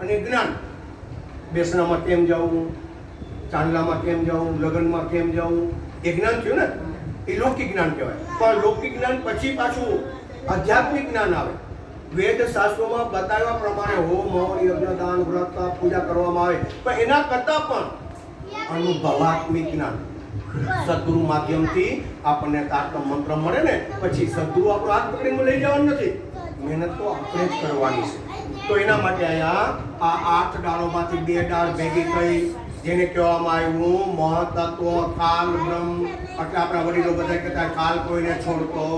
અને જ્ઞાન. બેસણામાં કેમ જવું ચાંદલામાં કેમ જવું લગ્નમાં કેમ જવું એ જ્ઞાન થયું ને? એ લૌકિક જ્ઞાન કહેવાય. પણ લૌકિક જ્ઞાન પછી પાછું આધ્યાત્મિક જ્ઞાન આવે. વેદ શાસ્ત્રોમાં બતાવ્યા પ્રમાણે હોમ, હવન યજ્ઞ દાન વ્રત, પૂજા કરવામાં આવે. પણ એના કરતાં પણ અનુભવાત્મિક જ્ઞાન. સદગુરુ માધ્યમથી આપણને તારતમ મંત્ર મળે ને, પછી સદગુરુ આપણો હાથ પકડીને લઈ જવાનું નથી. મહેનત તો આપણે જ કરવાની છે. તો એના માટે અહીંયા આ આઠ ડાળોમાંથી બે ડાળ ભેગી થઈ જેને કહેવામાં આવ્યું મહતત્વ કાલ બ્રહ્મ, એટલે આપણા વડીલો બધા કહેતા કાલ કોઈને છોડતો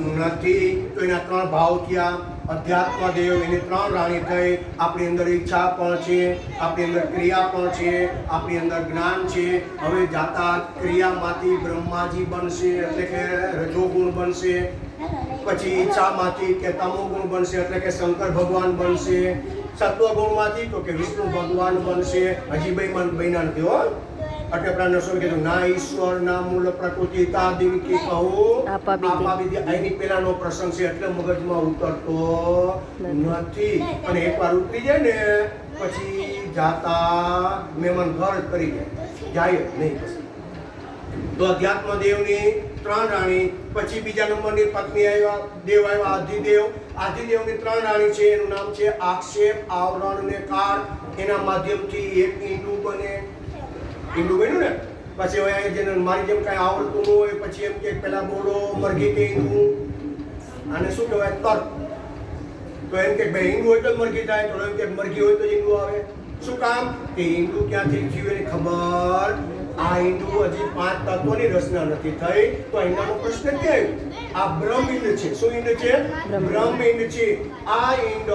નથી. તો એના ત્રણ ભાવ થયા અધ્યાત્મ દેવ, એની ત્રણ રાણી થઈ. આપણી અંદર ઈચ્છા પણ છે, આપણી અંદર ક્રિયા પણ છે, આપણી અંદર જ્ઞાન છે. હવે જાતા ક્રિયામાંથી બ્રહ્માજી બનશે, એટલે કે રજોગુણ બનશે. પછી ઈચ્છામાંથી કે તમો ગુણ બનશે એટલે કે શંકર ભગવાન બનશે સત્વગુણમાંથી તો કે વિષ્ણુ ભગવાન બનશે. હજી બે મન બન્યા નથી હો. એટલે પ્રાણ શું કીધું? ના ઈશ્વર ના મૂળ પ્રકૃતિ તા દિનકી કહું? આપા બીજી. આપા બીજી એની પેલાનો પ્રસંગ છે એટલે મગજમાં ઉતરતો નથી. અને એકવાર ઉતરી જાય ને પછી જાતા મહેમાન ઘર કરી જાય. જાય નહીં તો અધ્યાત્મ દેવની ત્રણ રાણી, પછી બીજા નંબરની પત્ની આવ્યા, દેવ આવ્યા, આદિદેવ. આદિદેવની ત્રણ રાણી છે, એનું નામ છે આક્ષેપ, આવરણ અને કાળ. એના માધ્યમથી એક ઈંડું બને. ઈંડું બન્યું ને? પછી હવે જેને મારી જેમ કાંઈ આવડતું ન હોય, પછી એમ કે પેલા બોલો, મરઘી કે ઈંડું. આને શું કહેવાય? તર્ક. તો એમ કે ભાઈ, ઈંડું હોય તો મરઘી થાય તો એમ કે મરઘી હોય તો હિન્દુ આવે. શું કામ? કે ઈંડું ક્યાંથી થયું એની ખબર આ ઈંડું હજી પાંચ તત્વોની રચના નથી થઈ, તો અહીંયાનો પ્રશ્ન ક્યાં આ બ્રહ્મ ઈંડ છે. શું ઈંડ છે? બ્રહ્મ. બ્રહ્મ છે. આ ઈંડ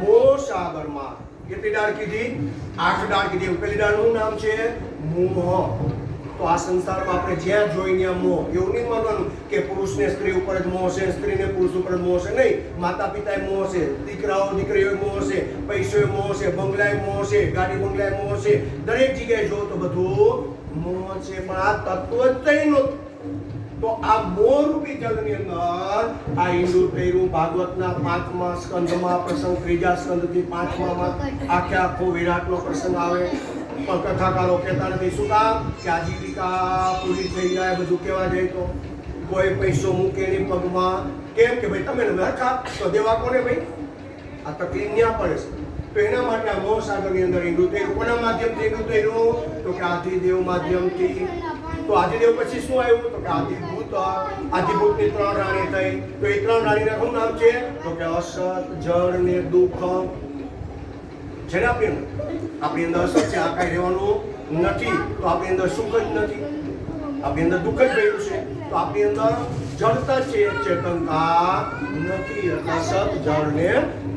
મોસાગરમાં. કેટલી ડાળ કીધી? આઠ ડાળ કીધી. પેલી ડાળનું નામ છે? મોહ. તો આ સંસારમાં આપણે જ્યાં જોઈ ત્યાં મોહ. એવું નહીં માનવાનું કે પુરુષને સ્ત્રી ઉપર જ મોહ છે સ્ત્રીને પુરુષ ઉપર જ મોહ છે નહીં. માતા પિતાએ મોહ છે દીકરાઓ દીકરીઓ મોહ છે પૈસો મોહ છે બંગલાએ મોહ છે ગાડી બંગલાએ મોહ છે દરેક જગ્યાએ જો તો બધું મોહ છે, પણ આ તત્વ જ નહીં તો આ મોહરૂપી જળની અંદર આ ઈંડું પહેર્યું, ભાગવતના પાંચમા સ્કંદમાં પ્રસંગ, ત્રીજા સ્કંદથી પાંચમામાં આખે આખો વિરાટનો પ્રસંગ આવે. પણ કથાકારો કહેતા નથી, શું કામ? કે આજીવિકા પૂરી થઈ જાય, બધું કહેવા જાય તો? કોઈ પૈસો મૂકે નહીં પગમાં. કેમ કે ભાઈ, તમે નરખા તો દેવા કોને ભાઈ? આ તકલીફ ન્યા પડે છે. તો એના માટે આ મહાસાગરની અંદર ઈંડું થયું. કોના માધ્યમથી ઈંડું થયું? તો કે આદિદેવ માધ્યમથી. તો આદિદેવ પછી શું આવ્યું? તો કે આદિભૂત આદિભૂતની ત્રણ રાણી થઈ. તો એ ત્રણ રાણીના શું નામ છે? તો કે અસત, જળ ને દુઃખ. છે ને આપણી આપણી અંદર અસત છે, આ કાંઈ રહેવાનું નથી. તો આપણી અંદર સુખ જ નથી. આપણી અંદર દુઃખ જ પડ્યું છે. તો આપની અંદર જડતા છે ચેતનતા નથી. એટલે સત જળને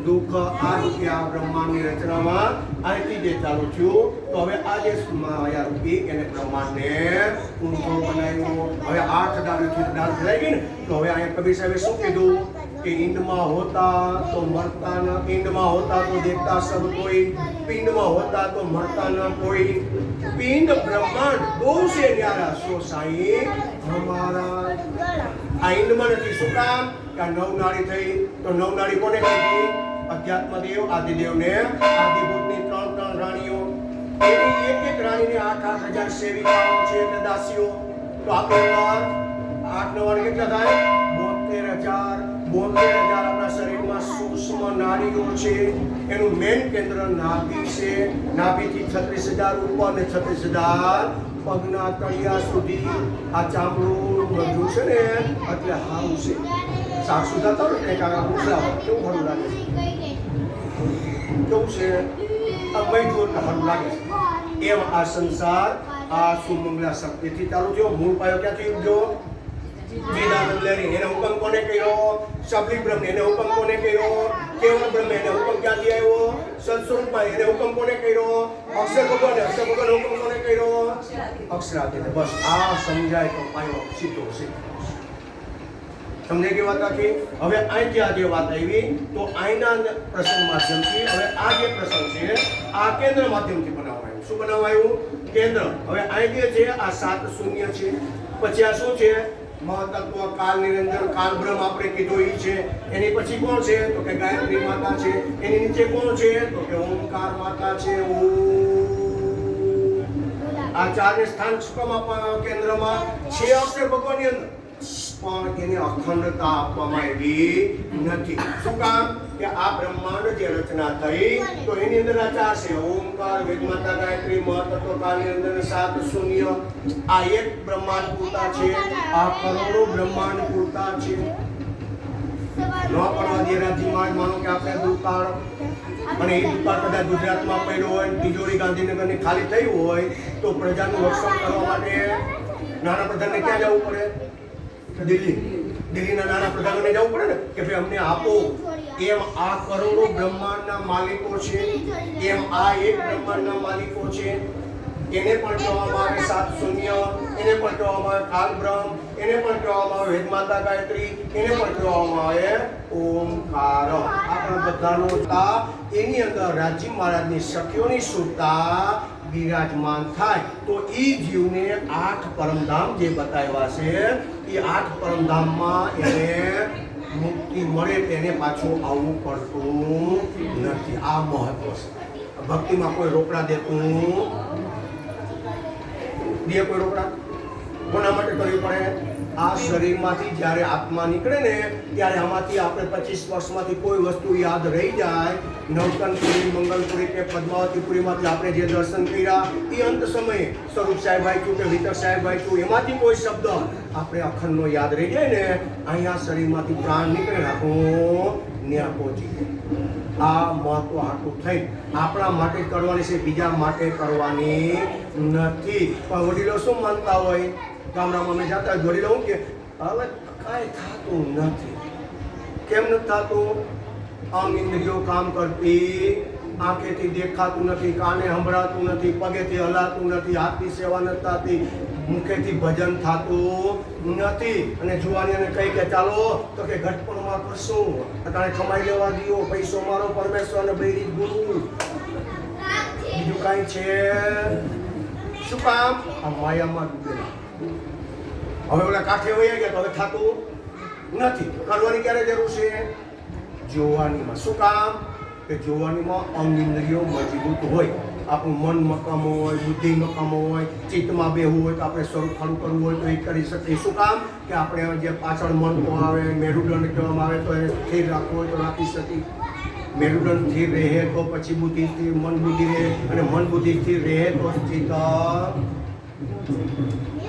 દુઃખ આ રૂપી આ બ્રહ્માંડની રચનામાં અહીંથી જે ચાલુ થયું, તો હવે આ જે માયા રૂપી એને બ્રહ્માંડને ઊંધો બનાવ્યો. હવે આઠ ડાળથી ડાળ ફેલાઈ ગઈ ને, તો હવે અહીંયા કબીર સાહેબે શું કીધું? કે ઈંડમાં હોતા તો મરતા ન, ઈંડમાં હોતા તો દેખતા સબ કોઈ, પિંડમાં હોતા તો મરતા ન કોઈ. પિંડ બ્રહ્માંડ બહુ છે ન્યારા. સો સાઈ હમારા આ ઈંડમાં નથી. શું કામ? કે નવ નાળી થઈ, તો નવ નાળી કોને કીધી અધ્યાત્મદેવ, આદિદેવને. આદિભૂતની ત્રણ ત્રણ રાણીઓ. એની એક એક રાણીને આઠ આઠ હજાર સેવિકાઓ છે એટલે દાસીઓ. તો આપણે આઠ નવ કેટલા થાય? બોતેર હજાર બોતેર આપણા શરીરમાં સૂક્ષ્મ નાડીઓ છે. એનું મેન કેન્દ્ર નાભી છે. નાભીથી છત્રીસ હજાર ઉપર અને છત્રીસ હજાર પગના તળિયા સુધી આ ચામડું બધું છે ને, એટલે હારું છે. શાક સુધાતા હોય ને કાકા પૂછલા કેવું સારું લાગે કેવું છે? મૈથું સારું લાગે એમ આ સંસાર આ સુમંગલા શક્તિથી ચાલુ થયો. મૂળ પાયો ક્યાંથી ઉગ્યો? વેદાનંદ લહેરી એને હુકમ કોને કર્યો? સબલી બ્રહ્મ, એને હુકમ કોને કર્યો? કેવળ બ્રહ્મ, એને હુકમ ક્યાંથી આવ્યો? સત્સ્વરૂપમાં એને હુકમ કોને કર્યો? અક્ષર ભગવાન અક્ષર ભગવાન હુકમ કોને કર્યો? અક્ષરાદિને બસ, આ સમજાય તો પાયો સીધો સીધો તમને કે વાત આખી હવે અહીંથી આ જે વાત આવી, તો અહીંના પ્રસંગ માધ્યમથી, હવે આ જે પ્રસંગ છે, આ કેન્દ્ર માધ્યમથી બનાવાયું. શું બનાવાયું? કેન્દ્ર. હવે અહીં જે છે, આ સાત શૂન્ય છે. પછી આ શું છે? મહતત્વ, કાલ નિરંજન, કાલ આપણે કીધો એ છે. એની પછી કોણ છે? તો કે ગાયત્રી માતા છે. એની નીચે કોણ છે? તો કે ઓમકાર માતા છે. આ ચારને સ્થાન કેન્દ્રમાં છે અક્ષર ભગવાનની અંદર. પણ એને અખંડતા આપવામાં આવી નથી. શું કામ? કે આ બ્રહ્માંડ જે રચના થઈ, તો એની અંદર આ ચાર છે ઓમકાર વેદમાતા ગાયત્રી મહત્વકાની અંદર સાત શૂન્ય. આ એક બ્રહ્માંડ પૂરતા છે. આ કરોડો બ્રહ્માંડ પૂરતા છે. ન પડવા દે રાજ્યમાં જ માનો કે આપણે દુકાળ અને એ દુકાળ કદાચ ગુજરાતમાં પડ્યો હોય તિજોરી ગાંધીનગરની ખાલી થઈ હોય, તો પ્રજાનું રક્ષણ કરવા માટે નાના પ્રધાનને ક્યાં જવું પડે? દિલ્હી. દિલ્હીના નાના પ્રધાનોને જવું પડે ને કે ભાઈ અમને આપો. એમ આ કરોડો બ્રહ્માંડના માલિકો છે. એમ આ એક બ્રહ્માંડના માલિકો છે. એને પણ કહેવામાં આવે સાત શૂન્ય, એને પણ કહેવામાં આવે કાલ બ્રહ્મ, એને પણ કહેવામાં આવે વેદમાતા ગાયત્રી, એને પણ કહેવામાં આવે ઓમકાર. આપણા બધાનો તા એની અંદર રાજીવ મહારાજની સખીઓની સુરતા બિરાજમાન થાય. તો એ જીવને આઠ પરમધામ જે બતાવ્યા છે એ આઠ પરમધામમાં એને મુક્તિ મળે તેને પાછું આવવું પડતું નથી. આ મહત્વ છે. ભક્તિમાં કોઈ રોકડા દેતું દે કોઈ રોકડા? કોના માટે કરવી પડે? આ શરીરમાંથી જ્યારે આત્મા નીકળે ને, ત્યારે આમાંથી આપણે પચીસ વર્ષમાંથી કોઈ વસ્તુ યાદ રહી જાય. નવતનપુરી, મંગલપુરી કે પદ્માવતીપુરીમાંથી આપણે જે દર્શન કર્યા, એ અંત સમયે સ્વરૂપ સાહેબ વાંચ્યું કે વિતર સાહેબ વાંચ્યું એમાંથી કોઈ શબ્દ આપણે અખંડનો યાદ રહી જાય ને અહીંયા શરીરમાંથી પ્રાણ નીકળે હું ત્યાં પહોંચી આ મહત્વ આટલું થઈ. આપણા માટે કરવાની છે, બીજા માટે કરવાની નથી. પણ વડીલો શું માનતા હોય? ગામડામાં અમે જતા દોડી લઉં કે હવે કાંઈ થતું નથી. કેમ નથી થતું? આમ ઇન્દ્રિયો કામ કરતી, આંખેથી દેખાતું નથી, કાને સંભળાતું નથી, પગેથી હલાતું નથી, હાથની સેવા નથી થતી, મુખેથી ભજન થતું નથી. અને જુવાની અને કહી કે, ચાલો, તો કે ઘટપણમાં કરશું. તારે કમાઈ લેવા દો પૈસો મારો પરમેશ્વર અને બૈરી ગુરુ. બીજું કાંઈ છે? શું કામ? આ માયામાં ડૂબેલા. હવે ઓલા કાંઠે વહી ગયા તો હવે થતું નથી. કરવાની ક્યારે જરૂર છે? જોવાનીમાં. શું કામ? કે જોવાનીમાં અંગ ઇન્દ્રિયો મજબૂત હોય. આપણું મન મકામો હોય, બુદ્ધિ મકામો હોય, ચિત્તમાં બેહવું હોય તો આપણે સ્વરૂપ ખાડું કરવું હોય તો એ કરી શકીએ. શું કામ? કે આપણે જે પાછળ મન આવે, મેરુદંડ કહેવામાં આવે તો એ સ્થિર રાખવું હોય તો રાખી શકીએ. મેરુદંડ સ્થિર રહે તો પછી બુદ્ધિ સ્થિર, મન બુદ્ધિ રહે. અને મન બુદ્ધિ સ્થિર રહે તો ચિત્ત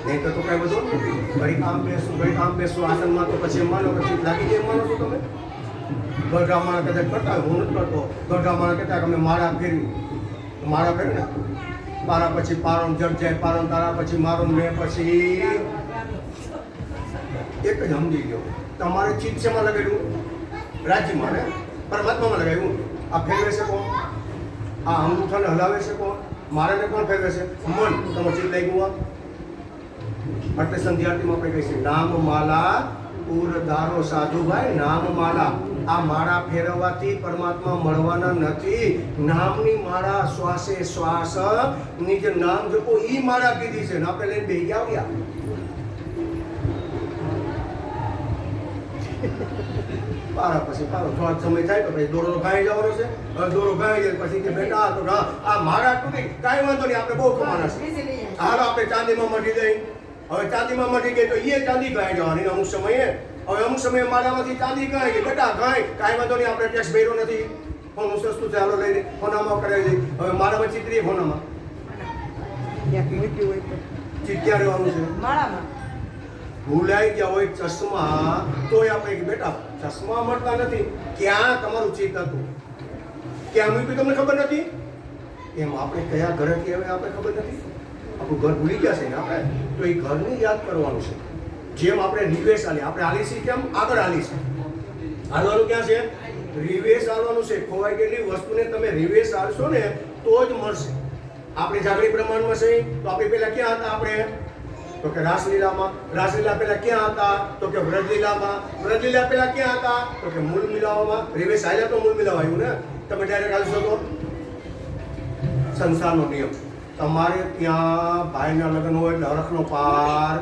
નહીં તો કઈ બધું ઘડી કામ બેસું ઘડી કામ બેસું, આસનમાં તો પછી માનો પછી લાગી જાય માનો છો તમે? ગઢા માણા કદાચ કરતા હું નથી કરતો. ગઢા માણા કહેતા અમે માળા ફેરવી. માળા ફેરવે ને પારા પછી પારો જડ જાય પારો તારા પછી મારો, મેં પછી એક જ સમજી ગયો. તમારે ચિત્ત શેમાં લગાડ્યું? રાજ્યમાં ને? પરમાત્મામાં લગાવ્યું આ ફેરવે છે કોણ? આ અંગૂઠાને હલાવે છે કોણ? મારાને કોણ ફેરવે છે? મન. તમારું ચિત્ત લઈ ગયું એટલે સંધ્યાર્થીમાં આપણે કહીશું નામ માલા પૂર ધારો સાધુભાઈ નામ માળા આ માળા ફેરવવાથી પરમાત્મા મળવાના નથી. નામની માળા શ્વાસે શ્વાસની જે નામ જપો, ઈ માળા કીધી છે. આપણે લઈને બેસી આવ્યા પારા પછી પારો થોડાક સમય થાય તો પછી દોરો ભાઈ જવાનો છે. દોરો ભાઈ જાય પછી કે બેટા તો આ મારા તૂટી કાંઈ વાંધો નહીં, આપણે બહુ કમાના છે હાલો, આપણે ચાંદીમાં મટી જઈ હવે ચાંદીમાં મટી ગઈ તો એ ચાંદી ગાય જવાની અમુક સમયે. હવે અમુક સમયે મારામાંથી ચાંદી ગાય કે બેટા ગાય કાંઈ વાંધો નહીં આપણે ટેક્સ ભર્યો નથી. ફોન સસ્તું છે હાલો લઈ ફોનામાં કરાવી દઈ હવે મારામાં ચીતરી ફોનામાં. ચીત્યા રહેવાનું છે. મારામાં ભૂલાઈ ગયા હોય ચશ્મા. તોય આપણે બેટા ચશ્મા મળતા નથી. ક્યાં તમારું ચિત્ત હતું? ક્યાં મૂક્યું તમને ખબર નથી? એમ આપણે કયા ઘરેથી હવે આપણે ખબર નથી? આપણું ઘર ભૂલી છે ને આપણે, તો એ ઘરને યાદ કરવાનું છે. જેમ આપણે નિવેશ આલી આપણે આલી છીએ કેમ? આગળ આલી છે હાલવાનું ક્યાં છે? રિવેશ આવવાનું છે. ખોવાઈ ગયેલી વસ્તુને તમે રિવેશ આવશો ને, તો જ મળશે. આપણે જાગૃતિ બ્રહ્માંડમાં છે, તો આપણે પેલા ક્યાં હતા આપણે? તો કે રાસલીલામાં. રાસલીલા પેલા ક્યાં હતા? તો કે વ્રજલીલામાં. વ્રજલીલા પેલા ક્યાં હતા? તો કે મૂળ મિલાવામાં રિવેશ આવ્યા તો મૂળ મિલાવ આવ્યું ને? તમે ડાયરેક્ટ આલશો તો? સંસારનો નિયમ. તમારે ત્યાં ભાઈના લગ્ન હોય એટલે હરખનો પાર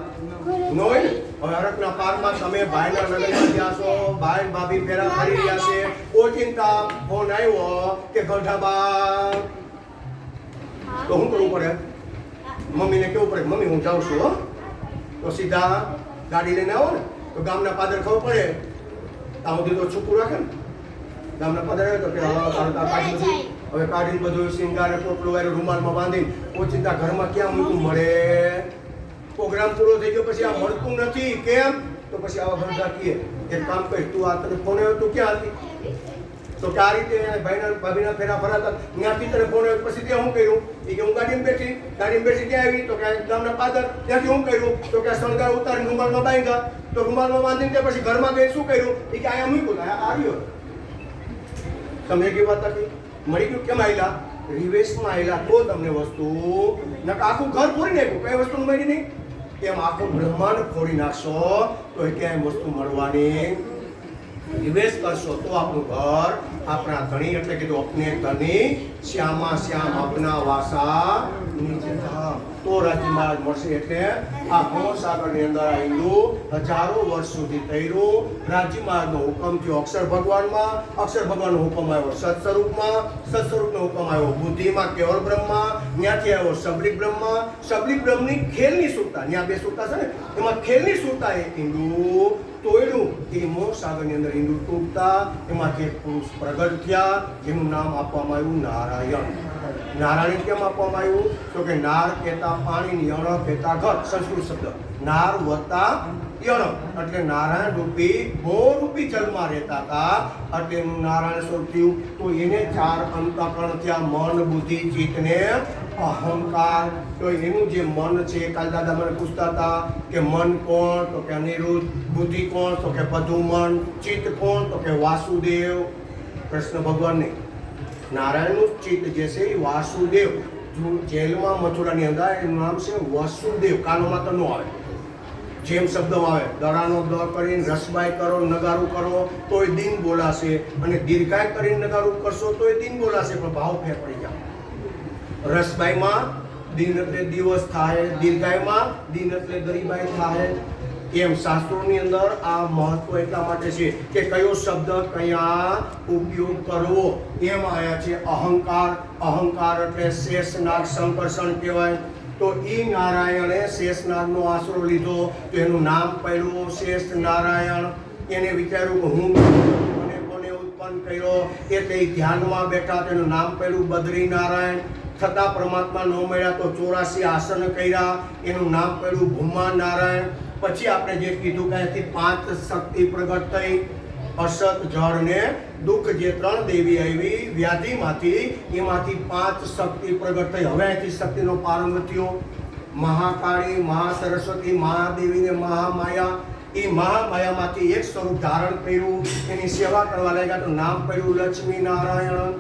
ન હોય હવે હરખના પારમાં તમે ભાઈના લગ્નમાં ગયા છો, ભાઈ ભાભી ફેરા ફરી રહ્યા છે. ઓચિંતા ફોન આવ્યો કે ગઢાબા તો શું કરવું પડે? મમ્મીને કેવું પડે? મમ્મી, હું જાઉં છું, હો. તો સીધા ગાડી લઈને આવો ને. તો ગામના પાદર ખબર પડે? ત્યાં સુધી તો છૂપું રાખે ને. ગામના પાદર આવે તો કે, હા, તારું તો આ કાઢી બધું હવે કાઢીને બધું શિંગારે પોટલું વાળું રૂમાલમાં બાંધી ઓચિંતા ઘરમાં ક્યાં મૂકવું મળે? પ્રોગ્રામ પૂરો થઈ ગયો, પછી આ મળતું નથી. કેમ? તો પછી આવા ભરતા કીએ. એક કામ કર, તું આ તને ફોન આવ્યો, તું ક્યાં હતી? તો કે આ રીતે ભાઈના, ભાભીના ફેરા ફરાતા, ત્યાંથી તને ફોન આવ્યો, પછી ત્યાં હું કર્યું? એ કે હું ગાડીમાં બેઠી. ગાડીમાં બેઠી ત્યાં આવી, તો કે ગામના પાદર, ત્યાંથી હું કર્યું? તો કે શણગાર ઉતારીને રૂમાલમાં બાંધ્યા. તો રૂમાલમાં બાંધીને ત્યાં પછી ઘરમાં ગઈ શું કર્યું? એ કે અહીંયા મૂક્યું આવ્યો. તમે એક વાત હતી મળી ગયું? કેમ આવેલા રિવેશમાં આવેલા તો તમને વસ્તુ આખું ઘર ફોડી નાખ્યું. કઈ વસ્તુ મળી નહીં? એમ આખું બ્રહ્માંડ ફોડી નાખશો, તો ક્યાંય વસ્તુ મળવાની. નિવેશ કરશો તો આપણું ઘર આપણા ધણી એટલે કીધું અપને ધણી શ્યામા, શ્યામ આપના વાસા તો રાજી મહારાજ મળશે એટલે આ ભવસાગરની અંદર આ હિન્દુ હજારો વર્ષ સુધી થયેલું રાજ્યમાર્ગનો હુકમ થયો અક્ષર ભગવાનમાં. અક્ષર ભગવાનનો હુકમ આવ્યો સત્સ્વરૂપમાં, સત્સ્વરૂપનો હુકમ આવ્યો બુદ્ધિમાં, કેવળ બ્રહ્મા ત્યાંથી આવ્યો સબલિક બ્રહ્મા સબલિક બ્રહ્મની ખેલની સુરતા ત્યાં બે સુરતા છે ને? એમાં ખેલની સુરતા એક હિન્દુ તોયડું એ સાગરની અંદર હિન્દુ તૂટતા એમાંથી એક પુરુષ પ્રગટ થયા, જેનું નામ આપવામાં આવ્યું નારાયણ. નારાયણ કેમ આપવામાં આવ્યું? તો કે નાર કહેતા પાણી યણ કહેતા ઘર, સંસ્કૃત શબ્દ. નાર વત્તા યણ. એટલે નારાયણ રૂપી મોહ રૂપી જલમાં રહેતા હતા. એટલે એનું નારાયણ સ્વરૂપ થયું. તો એને ચાર અંતકરણ થયા. મન, બુદ્ધિ ચિત્ત ને અહંકાર. તો એનું જે મન છે, કાલ દાદા મને પૂછતા હતા કે મન કોણ? તો કે અનિરુદ્ધ. બુદ્ધિ કોણ? તો કે પધુમન ચિત્ત કોણ? તો કે વાસુદેવ. કૃષ્ણ ભગવાનને. નારાયણનું ચિત્ત જે છે એ વાસુદેવ. જેલમાં મથુરાની અંદર એનું નામ છે વસુદેવ. કાનોમાં તો ન આવે. જેમ શબ્દો આવે દડાનો દ કરીને રસબાઈ કરો, નગારું કરો, તોય દિન બોલાશે. અને દીર્ઘાય કરીને નગારું કરશો, તોય દિન બોલાશે. પણ ભાવ ફેર પડી જાય. રસબાઈમાં દિન એટલે દિવસ થાય દીર્ઘાયમાં દિન એટલે ગરીબાઈ થાય. એમ શાસ્ત્રોની અંદર આ મહત્વ એટલા માટે છે કે કયો શબ્દ કયા ઉપયોગ કરવો એમ આયા છે અહંકાર. અહંકાર એટલે શેષનાગ સંકર્ષણ કહેવાય. તો એ નારાયણે શેષનાગનો આશરો લીધો, તો એનું નામ પડ્યું શેષ નારાયણ. એને વિચાર્યું કે હું કોને કોને ઉત્પન્ન કર્યો? એ તે ધ્યાનમાં બેઠા તેનું નામ પડ્યું બદ્રી છતાં પરમાત્મા ન મળ્યા તો ચોરાસી આસન કર્યા. એનું નામ પડ્યું ભૂમા નારાયણ પછી આપણે જે કીધું કે અહીંથી પાંચ શક્તિ પ્રગટ થઈ. અસત, જળ ને દુઃખ જે ત્રણ દેવી આવી, વ્યાધિમાંથી એમાંથી પાંચ શક્તિ પ્રગટ થઈ. હવે અહીંથી શક્તિનો પ્રારંભ થયો. મહાકાળી, મહાસરસ્વતી, મહાદેવી ને મહામાયા. એ મહામાયામાંથી એક સ્વરૂપ ધારણ કર્યું. એની સેવા કરવા લાગ્યા તો નામ પડ્યું લક્ષ્મી નારાયણ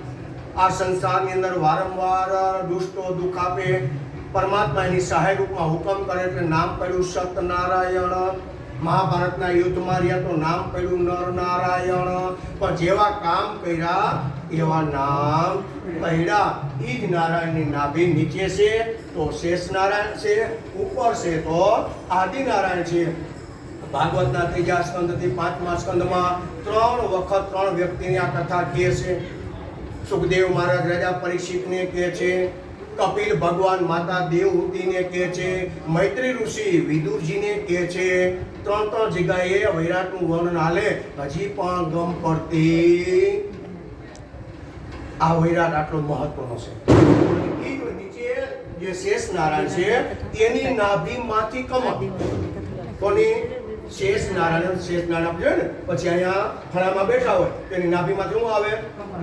આ સંસારની અંદર વારંવાર દુષ્ટો, દુઃખ આપે. પરમાત્મા એની સહાય રૂપમાં હુકમ કરે એટલે નામ પડ્યું સતનારાયણ મહાભારતના યુદ્ધમાં રહ્યા તો નામ પડ્યું નર નારાયણ પણ જેવા કામ કર્યા, એવા નામ પડ્યા. એ જ નારાયણની નાભી નીચે છે તો શેષ નારાયણ છે, ઉપર છે તો આદિ નારાયણ છે. ભાગવતના ત્રીજા સ્કંદથી પાંચમા સ્કંદમાં ત્રણ વખત ત્રણ વ્યક્તિની આ કથા કહે છે. સુખદેવ મહારાજ રાજા પરીક્ષિતને કહે છે, કપિલ ભગવાન માતા દેવહૂતિને કહે છે, મૈત્રી ઋષિ વિદુરજીને કહે છે, ત્રણ ત્રણ જગ્યાએ વૈરાટનું વર્ણન હાલે, હજી પણ ગમ પડતી. આ વૈરાટ આટલો મહત્વનો છે. નીચે જે શેષ નારાયણ છે, એની નાભીમાંથી કમળ. કોની? શેષ નારાયણ શેષ નારાયણ જોઈએ ને પછી અહીંયા ફળામાં બેઠા હોય તેની નાભીમાંથી શું આવે?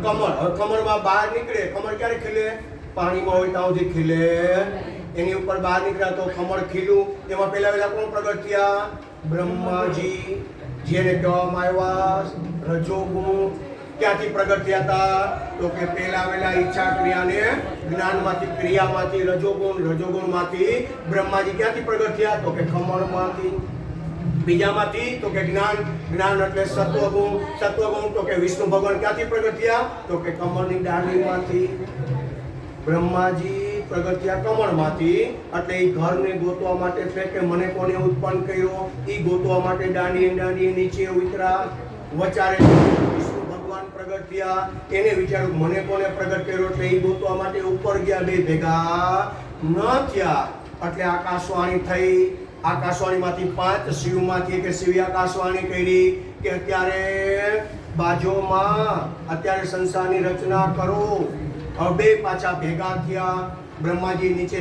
કમળ. હવે કમળમાં બહાર નીકળે. કમળ ક્યારે ખીલે? પાણીમાં હોય ત્યાં સુધી ખીલે. એની ઉપર બહાર નીકળ્યા તો કમળ ખીલું. એમાં પહેલા પહેલા કોણ પ્રગટ થયા? બ્રહ્માજી. જેને કહેવામાં આવ્યા રજોગુણ. ક્યાંથી પ્રગટ થયા હતા તો કે પહેલા વહેલા ઈચ્છા ક્રિયાને જ્ઞાનમાંથી ક્રિયામાંથી રજોગુણ રજોગુણમાંથી બ્રહ્માજી ક્યાંથી પ્રગટ થયા? તો કે ખમણમાંથી બીજામાંથી તો કે જ્ઞાન જ્ઞાન એટલે સત્વગુણ સત્વગુણ તો કે વિષ્ણુ ભગવાન ક્યાંથી પ્રગટ તો કે કમળની ડાળીમાંથી. બ્રહ્માજી પ્રગટ્યા કમળમાંથી. એટલે એ ઘરને ગોતવા માટે એટલે કે મને કોને ઉત્પન્ન કર્યો? એ ગોતવા માટે દાંડીએ દાંડીએ નીચે ઉતરા. વચારે વિષ્ણુ ભગવાન પ્રગટ થયા એને વિચાર્યું, મને કોને પ્રગટ કર્યો? એટલે એ ગોતવા માટે ઉપર ગયા બે ભેગા. ન થયા. એટલે આકાશવાણી થઈ. આકાશવાણીમાંથી પાંચ, શિવમાંથી કે શિવ આકાશવાણી કરી કે અત્યારે બાજોમાં અત્યારે સંસારની રચના કરો. હવે પાછા ભેગા થયા. બ્રહ્માજી નીચે